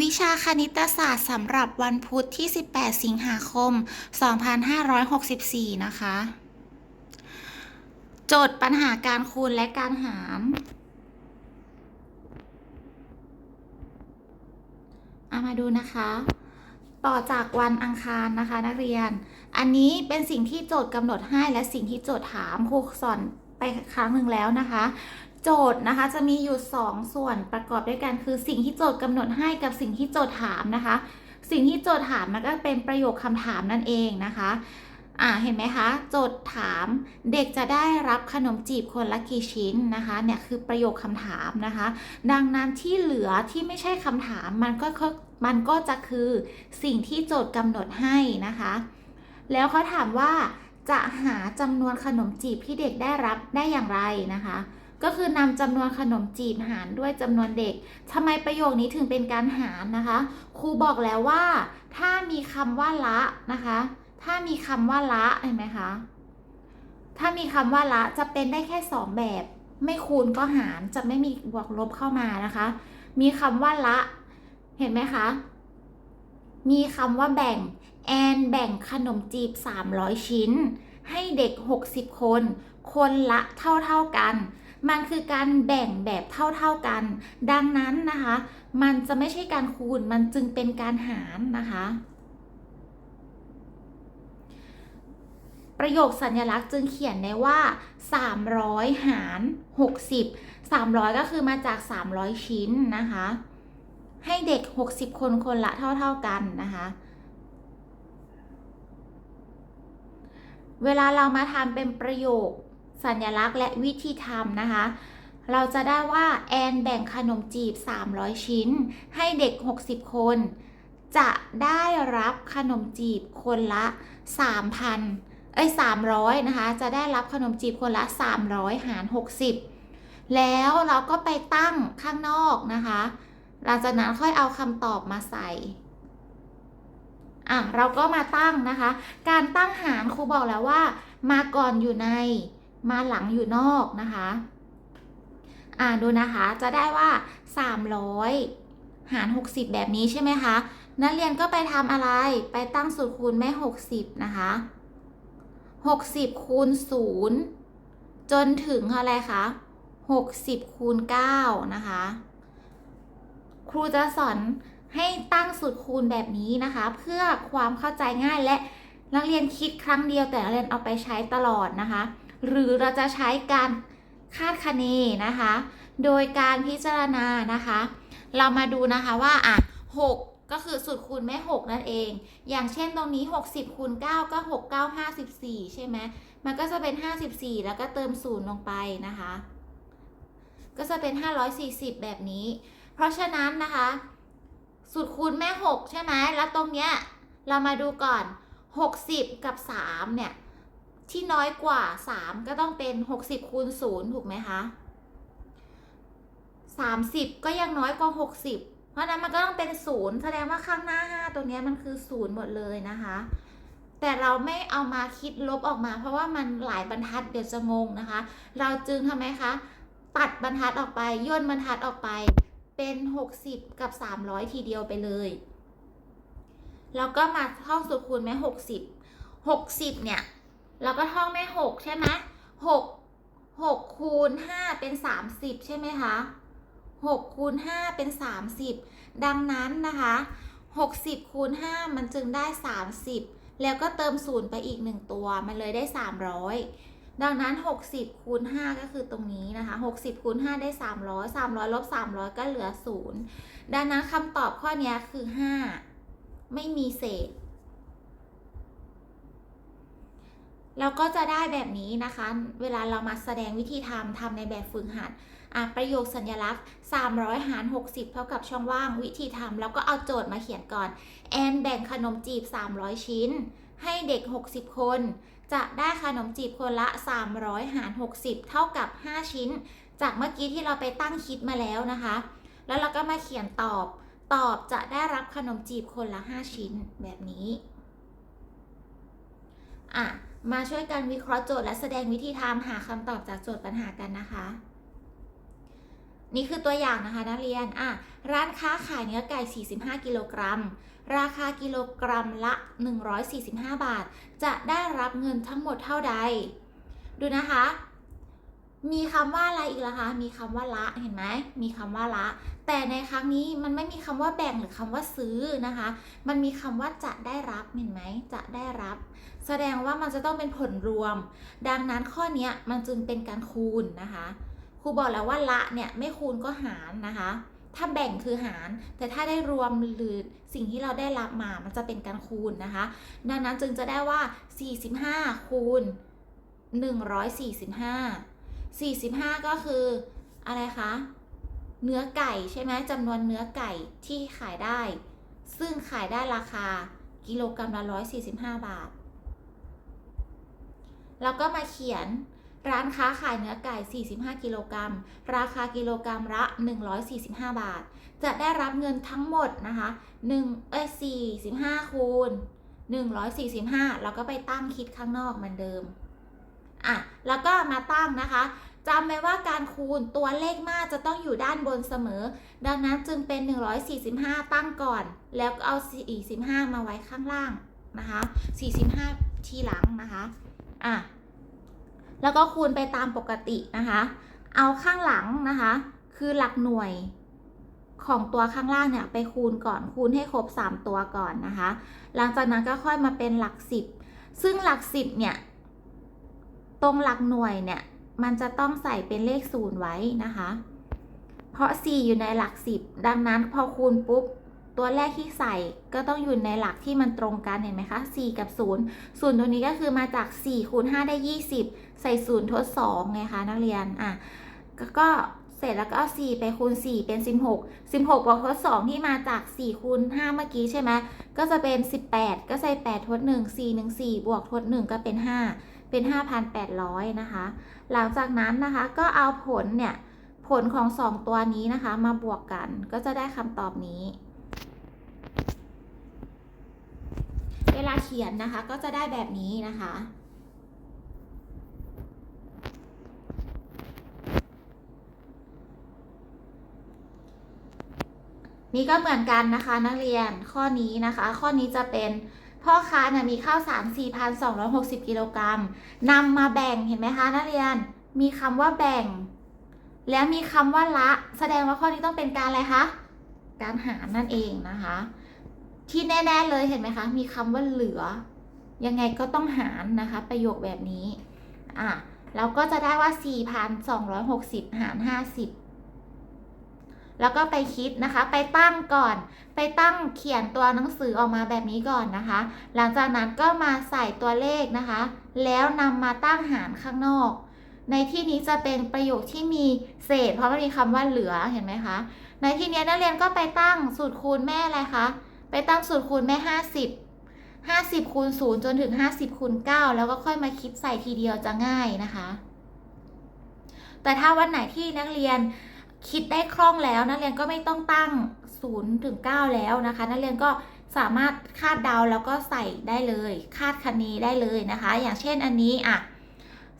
วิชาคณิตศาสตร์สำหรับวันพุธที่ 18 สิงหาคม 2564 นะคะ โจทย์ปัญหาการคูณและการหาร เอามาดูนะคะ ต่อจากวันอังคารนะคะนักเรียน อันนี้เป็นสิ่งที่โจทย์กำหนดให้และสิ่งที่โจทย์ถามครูสอนไปครั้งหนึ่งแล้วนะคะ โจทย์นะคะจะมีอยู่ 2 ส่วนประกอบด้วยกันคือสิ่งที่โจทย์กำหนดให้กับสิ่งที่โจทย์ถามนะคะ สิ่งที่โจทย์ถามมันก็เป็นประโยคคำถามนั่นเองนะคะอ่าเห็นไหมคะ โจทย์ถามเด็กจะได้รับขนมจีบคนละกี่ชิ้นนะคะเนี่ยคือประโยคคำถามนะคะ ดังนั้นที่เหลือที่ไม่ใช่คำถามมันก็มันก็จะคือสิ่งที่โจทย์กำหนดให้นะคะ แล้วเขาถามว่าจะหาจำนวนขนมจีบที่เด็กได้รับได้อย่างไรนะคะ ก็คือนำจำนวนขนมจีบหารด้วยจำนวนเด็กทำไมประโยคนี้ถึงเป็นการหารนะคะ ครูบอกแล้วว่า ถ้ามีคำว่าละนะคะ ถ้ามีคำว่าละเห็นไหมคะ ถ้ามีคำว่าละจะเป็นได้แค่สองแบบ ไม่คูณก็หารจะไม่มีบวกลบเข้ามานะคะ มีคำว่าละ เห็นไหมคะ มีคำว่าแบ่งแอนแบ่งขนมจีบ 300 ชิ้น ให้เด็ก 60 คน คนละเท่าๆกัน มันคือการแบ่งแบบเท่าๆกัน ดังนั้นนะคะ มันจะไม่ใช่การคูณ มันจึงเป็นการหารนะคะ ประโยคสัญลักษณ์จึงเขียนได้ว่า 300 หาร 60 300 ก็คือมาจาก 300 ชิ้นนะคะ ให้เด็ก 60 คนคนละเท่าๆกันนะคะเวลาเรามาทำเป็นประโยค สัญลักษณ์และวิธีทำนะคะ เราจะได้ว่าแอนแบ่งขนมจีบ 300 ชิ้น ให้เด็ก 60 คน จะได้รับขนมจีบคนละ 3,000 เอ้ย 300 นะคะ จะได้รับขนมจีบคนละ 300 หาร 60 แล้วเราก็ไปตั้งข้างนอกนะคะ หลังจากนั้นค่อยเอาคำตอบมาใส่อะเราก็มาตั้งนะคะ การตั้งหารครูบอกแล้วว่า มาก่อนอยู่ใน มาหลังอยู่นอกนะคะ อ่าดูนะคะจะได้ว่า 300 หาร 60 แบบนี้ใช่ไหมคะ นักเรียนก็ไปทำอะไรไปตั้งสูตรคูณแม่ 60 นะคะ 60 คูณ 0 จนถึงอะไรคะ60 คูณ 9 นะคะ ครูจะสอนให้ตั้งสูตรคูณแบบนี้นะคะ เพื่อความเข้าใจง่ายและนักเรียนคิดครั้งเดียวแต่นักเรียนเอาไปใช้ตลอดนะคะ หรือเราจะใช้การคาดคะเนนะคะ โดยการพิจารณานะคะ เรามาดูนะคะว่าอะ6ก็คือสูตรคูณแม่ 6 นั่นเอง อย่างเช่นตรงนี้ 60คูณ9ก็ 6 9 54 ใช่ไหม มันก็จะเป็น 54 แล้วก็เติม0ลงไปนะคะ ก็จะเป็น 540 แบบนี้ เพราะฉะนั้นนะคะ สูตรคูณแม่ 6 ใช่ไหม แล้วตรงเนี้ยเรามาดูก่อน 60 กับ 3 เนี่ย ที่น้อยกว่า 3 ก็ต้องเป็น 60คูณ0ถูกไหมคะ 30 ก็ยังน้อยกว่า 60 เพราะนั้นมันก็ต้องเป็น 0 แสดงว่าข้างหน้า 5 ตัวนี้มันคือ 0 หมดเลยนะคะ แต่เราไม่เอามาคิดลบออกมา เพราะว่ามันหลายบรรทัดเดี๋ยวจะงงนะคะ เราจึงทำไมคะ ตัดบรรทัดออกไปย่นบรรทัดออกไปเป็น 60 กับ 300 ทีเดียวไปเลยแล้วก็มาท่องสูตรคูณแม่60 60 เนี่ย เราก็ท่องแม่6ใช่ไหม6 6คูณ5เป็น30ใช่ไหมคะ6คูณ5เป็น30ดังนั้นนะคะ60คูณ5มันจึงได้30แล้วก็เติม0ไปอีก1ตัวมันเลยได้300ดังนั้น 60คูณ5ก็คือตรงนี้นะคะ 60คูณ5ได้ 300 300ลบ300 ก็เหลือ 0 ดังนั้นคำตอบข้อนี้คือ 5 ไม่มีเศษ เราก็จะได้แบบนี้นะคะ เวลาเรามาแสดงวิธีทำทำในแบบฝึกหัดอะประโยคสัญลักษณ์ 300 หาร 60 เท่ากับช่องว่างวิธีทำแล้วก็เอาโจทย์มาเขียนก่อน แอนแบ่งขนมจีบ 300 ชิ้น ให้เด็ก 60 คน จะได้ขนมจีบคนละ 300 หาร 60 เท่ากับ 5 ชิ้น จากเมื่อกี้ที่เราไปตั้งคิดมาแล้วนะคะ แล้วเราก็มาเขียนตอบ ตอบจะได้รับขนมจีบคนละ 5 ชิ้นแบบนี้อะ มาช่วยกันวิเคราะห์โจทย์และแสดงวิธีทำหาคำตอบจากโจทย์ปัญหากันนะคะ นี่คือตัวอย่างนะคะนักเรียนอะร้านค้าขายเนื้อไก่ 45 กิโลกรัม ราคากิโลกรัมละ 145 บาท จะได้รับเงินทั้งหมดเท่าใด ดูนะคะ มีคำว่าอะไรอีกล่ะคะ มีคำว่าละเห็นไหม มีคำว่าละ แต่ในครั้งนี้มันไม่มีคำว่าแบ่งหรือคำว่าซื้อนะคะ มันมีคำว่าจะได้รับเห็นไหม จะได้รับ แสดงว่ามันจะต้องเป็นผลรวม ดังนั้นข้อนี้มันจึงเป็นการคูณนะคะ ครูบอกแล้วว่าละเนี่ยไม่คูณก็หารนะคะ ถ้าแบ่งคือหาร แต่ถ้าได้รวมหรือสิ่งที่เราได้รับมา มันจะเป็นการคูณนะคะ ดังนั้นจึงจะได้ว่า 45 คูณ 145 45 ก็คืออะไรคะ เนื้อไก่ใช่ไหมจำนวนเนื้อไก่ที่ขายได้ ซึ่งขายได้ราคากิโลกรัมละ145 บาท แล้วก็มาเขียนร้านค้าขายเนื้อไก่ 45 กิโลกรัม ราคากิโลกรัมละ 145 บาท จะได้รับเงินทั้งหมดนะคะ1เอ้ย45 คูณ 145 แล้วก็ไปตั้งคิดข้างนอกเหมือนเดิม อะแล้วก็มาตั้งนะคะจำไว้ว่าการคูณตัวเลขมากจะต้องอยู่ด้านบนเสมอ ดังนั้นจึงเป็น 145 ตั้งก่อน แล้วเอา 45 มาไว้ข้างล่างนะคะ 45 ทีหลังนะคะอะแล้วก็คูณไปตามปกตินะคะ เอาข้างหลังนะคะ คือหลักหน่วยของตัวข้างล่างเนี่ยไปคูณก่อนคูณให้ครบ 3 ตัวก่อนนะคะ หลังจากนั้นก็ค่อยมาเป็นหลัก 10 ซึ่งหลัก 10เนี่ย ตรงหลักหน่วยเนี่ย มันจะต้องใส่เป็นเลขศูนย์ไว้นะคะ เพราะ 4 อยู่ในหลัก 10 ดังนั้นพอคูณปุ๊บ ตัวแรกที่ใส่ก็ต้องอยู่ในหลักที่มันตรงกันเห็นไหมคะ 4 กับ 0 0 ตัวนี้ก็คือมาจาก 4 คูณ 5 ได้ 20 ใส่ 0 ทด 2 ไงคะนักเรียน อะ ก็ก็เสร็จแล้วก็เอา4ไปคูณ 4 เป็น 16 16บวกทด 2 ที่มาจาก 4 คูณ 5 เมื่อกี้ใช่ไหม ก็จะเป็น 18 ก็ใส่ 8 ทด 1 4 1 4 บวกทด 1 ก็เป็น 5 เป็น 5,800 นะคะ หลังจากนั้นนะคะก็เอาผลเนี่ยผลของ 2 ตัวนี้นะคะมาบวกกันก็จะได้คำตอบนี้ เวลาเขียนนะคะก็จะได้แบบนี้นะคะนี่ก็เหมือนกันนะคะนักเรียนข้อนี้นะคะ ข้อนี้จะเป็น พ่อค้าเนี่ยมีข้าวสาร 4,260 กิโลกรัมนำมาแบ่งเห็นไหมคะนักเรียน มีคำว่าแบ่ง แล้วมีคำว่าละ แสดงว่าข้อนี้ต้องเป็นการอะไรคะ การหารนั่นเองนะคะ ที่แน่ๆเลยเห็นไหมคะ มีคำว่าเหลือ ยังไงก็ต้องหารนะคะ ประโยคแบบนี้ อะเราก็จะได้ว่า 4,260 หาร 50 แล้วก็ไปคิดนะคะ ไปตั้งก่อน ไปตั้งเขียนตัวหนังสือออกมาแบบนี้ก่อนนะคะ หลังจากนั้นก็มาใส่ตัวเลขนะคะ แล้วนำมาตั้งหารข้างนอก ในที่นี้จะเป็นประโยคที่มีเศษ เพราะมันมีคำว่าเหลือเห็นไหมคะ ในที่นี้นักเรียนก็ไปตั้งสูตรคูณแม่อะไรคะ ไปตั้งสูตรคูณแม่ 50 50คูณ0จนถึง 50คูณ9แล้วก็ค่อยมาคิดใส่ทีเดียวจะง่ายนะคะ แต่ถ้าวันไหนที่นักเรียน คิดได้คล่องแล้วนักเรียนก็ไม่ต้องตั้ง0ถึง9แล้วนะคะนักเรียนก็สามารถคาดเดาแล้วก็ใส่ได้เลย คาดคะเนได้เลยนะคะ อย่างเช่นอันนี้อะ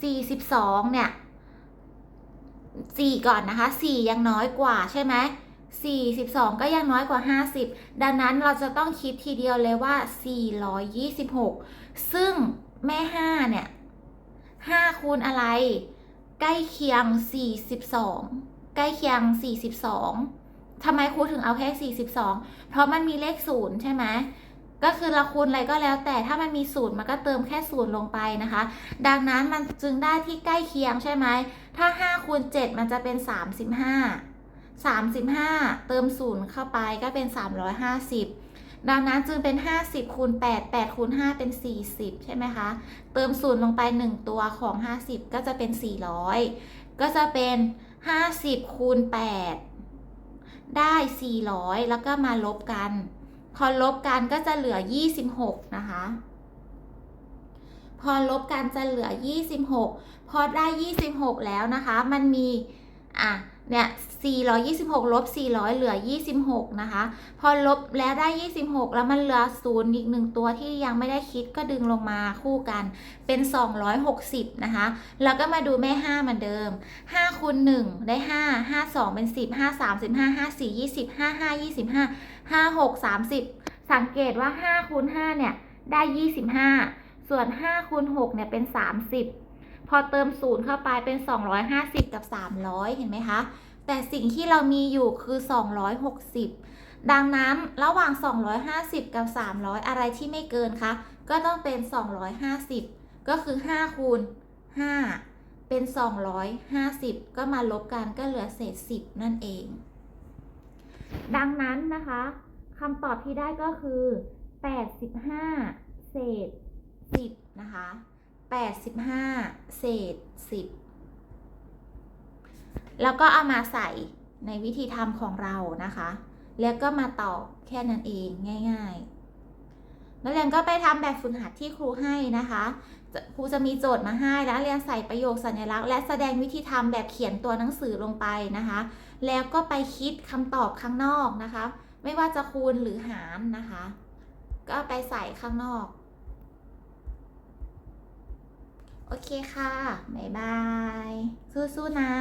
42เนี่ย4ก่อนนะคะ4ยังน้อยกว่าใช่ไหม42 ก็ยังน้อยกว่า 50 ดังนั้นเราจะต้องคิดทีเดียวเลยว่า 426 ซึ่งแม่ 5 เนี่ย 5 คูณอะไร ใกล้เคียง 42 ใกล้เคียง 42ทำไมครูถึงเอาแค่ 42 เพราะมันมีเลข0ใช่ไหมก็คือเราคูณอะไรก็แล้วแต่ถ้ามันมี0มันก็เติมแค่0ลงไปนะคะ ดังนั้นมันจึงได้ที่ใกล้เคียงใช่ไหมถ้า5คูณ7มันจะเป็น 35 35 เติม0เข้าไปก็เป็น 350 ดังนั้นจึงเป็น 50คูณ8 8คูณ5เป็น 40 ใช่ไหมคะ เติม0ลงไป 1 ตัวของ 50 ก็จะเป็น 400 ก็จะเป็น ห้าสิบคูณแปดได้สี่ร้อยแล้วก็มาลบกัน พอลบกันก็จะเหลือยี่สิบหกนะคะ พอลบกันจะเหลือยี่สิบหกพอได้ยี่สิบหกแล้วนะคะ มันมี อะ เนี่ย 426ลบ400 เหลือ 26 นะคะ พอลบแล้วได้ 26 แล้วมันเหลือศูนย์อีกหนึ่งตัวที่ยังไม่ได้คิดก็ดึงลงมาคู่กันเป็น 260 นะคะ แล้วก็มาดูแม่ 5 เหมือนเดิม 5คูณ1ได้ 5 5 2 เป็น 10 5 3 15 5 4 20 5 5 25 5 6 30 สังเกตว่า 5คูณ5เนี่ย ได้ 25 ส่วน 5คูณ6เนี่ยเป็น 30 พอเติม0เข้าไปเป็น 250 กับ 300 เห็นไหมคะ แต่สิ่งที่เรามีอยู่คือ 260 ดังนั้นระหว่าง 250 กับ 300 อะไรที่ไม่เกินคะ ก็ต้องเป็น 250 ก็คือ 5 คูณ 5 เป็น 250 ก็มาลบกันก็เหลือเศษ 10 นั่นเอง ดังนั้นนะคะคำตอบที่ได้ก็คือ 85 เศษ 10 นะคะ 85 เศษ 10 แล้วก็เอามาใส่ในวิธีทำของเรานะคะ แล้วก็มาตอบแค่นั้นเองง่าย ๆ นักเรียนก็ไปทำแบบฝึกหัดที่ครูให้นะคะครูจะมีโจทย์มาให้แล้วเรียนใส่ประโยคสัญลักษณ์ และแสดงวิธีทำแบบเขียนตัวหนังสือลงไปนะคะ แล้วก็ไปคิดคำตอบข้างนอกนะคะ ไม่ว่าจะคูณหรือหารนะคะ ก็ไปใส่ข้างนอก โอเคค่ะ บ๊ายบายสู้ๆนะ